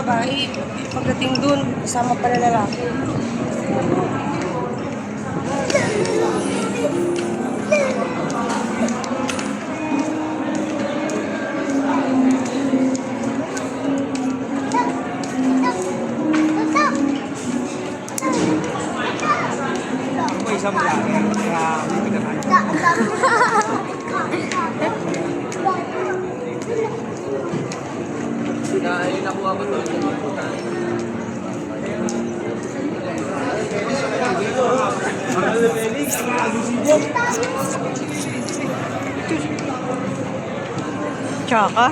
babae. Pagdating dun, kasama pala lalaki. Isang vlogger, kaya may pinakaano. Dahil nakuha ko to. Tsaka?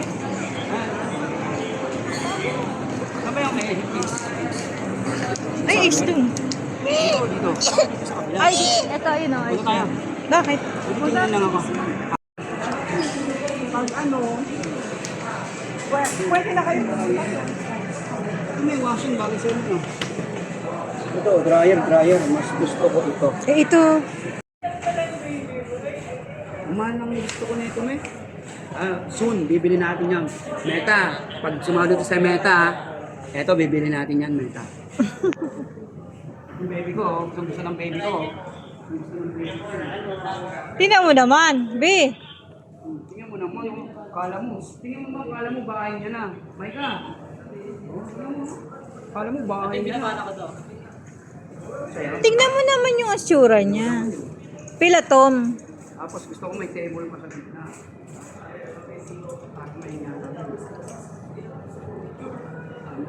Ano ba yung may hippies? Ay, X2. Dito, dito. Ay, ito, yun o. Dito tayo. Bakit? Tingnan lang ako. Pag ano, pwede na kayo. May washing bagay sa inyo. Ito, dryer, dryer. Mas gusto ko ito. Eh, ito. Yung gusto ko na ito, may. Ah, soon, bibili natin yan. Meta, pag sumalo to sa Meta, eto, bibili natin yan, Meta. yung baby ko, gusto gusto ng baby ko. Gusto ng baby ko. Tingnan mo naman, B. Tingnan mo naman, oh. kala mo, tingnan mo ba, kala mo bahay niya na. Maika. Oh, tingnan mo. Kala mo bahay niya na. Tingnan mo naman yung asura niya. Pila, Tom? Tapos gusto ko may table pa sa gitna. May nga